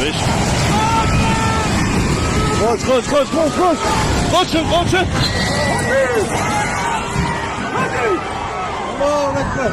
Beş. Koş koş koş koş koş. Koşun koşun. Allahu Ekber.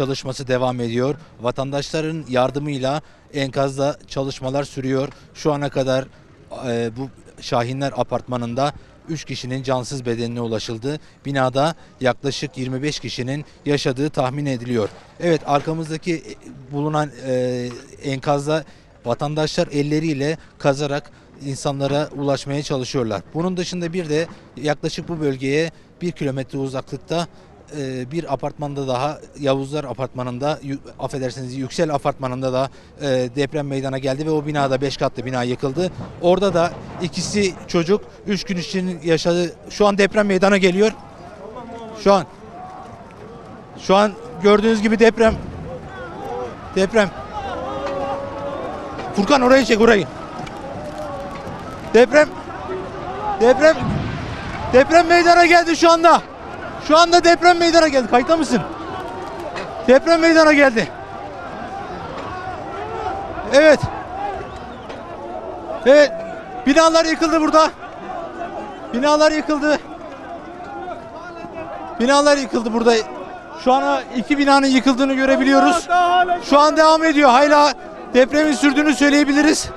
Çalışması devam ediyor. Vatandaşların yardımıyla enkazda çalışmalar sürüyor. Şu ana kadar e, bu Şahinler apartmanında 3 kişinin cansız bedenine ulaşıldı. Binada yaklaşık 25 kişinin yaşadığı tahmin ediliyor. Evet arkamızdaki e, bulunan e, enkazda vatandaşlar elleriyle kazarak insanlara ulaşmaya çalışıyorlar. Bunun dışında bir de yaklaşık bu bölgeye bir kilometre uzaklıkta e, bir apartmanda daha Yavuzlar apartmanında affedersiniz Yüksel apartmanında da e, deprem meydana geldi ve o binada 5 katlı bina yıkıldı. Orada da ikisi çocuk 3 gün için yaşadı. Şu an deprem meydana geliyor. Şu an şu an gördüğünüz gibi deprem deprem Furkan orayı çek orayı. Deprem deprem deprem meydana geldi şu anda. Şu anda deprem meydana geldi. Kayıtta mısın? Deprem meydana geldi. Evet. Evet. Binalar yıkıldı burada. Binalar yıkıldı. Binalar yıkıldı burada. Şu an iki binanın yıkıldığını görebiliyoruz. Şu an devam ediyor. Hala depremin sürdüğünü söyleyebiliriz.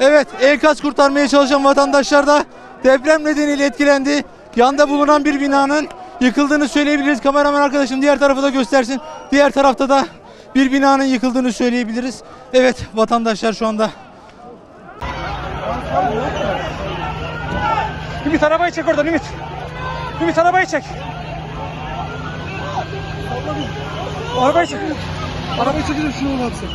Evet, enkaz kurtarmaya çalışan vatandaşlar da deprem nedeniyle etkilendi. Yanda bulunan bir binanın yıkıldığını söyleyebiliriz. Kameraman arkadaşım diğer tarafı da göstersin. Diğer tarafta da bir binanın yıkıldığını söyleyebiliriz. Evet, vatandaşlar şu anda Ümit arabayı çek oradan Ümit. Ümit arabayı çek. Arabayı çek. Arabayı çekelim şunu baksın.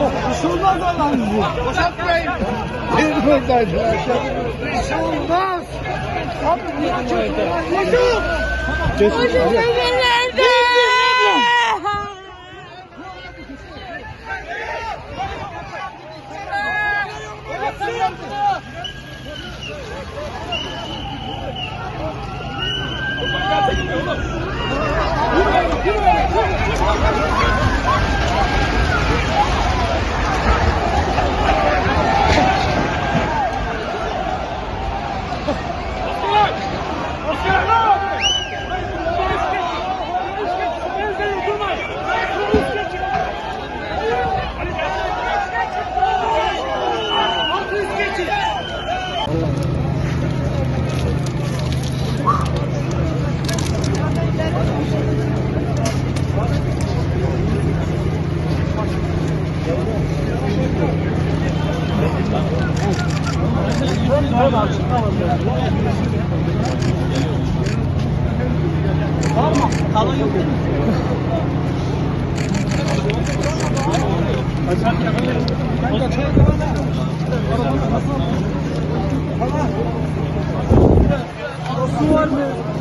Bir şey olmaz Allah'ım bu. Boşaltmayın. Bir buradaydı. Bir şey olmaz. Geç. Nerede? Su var mı?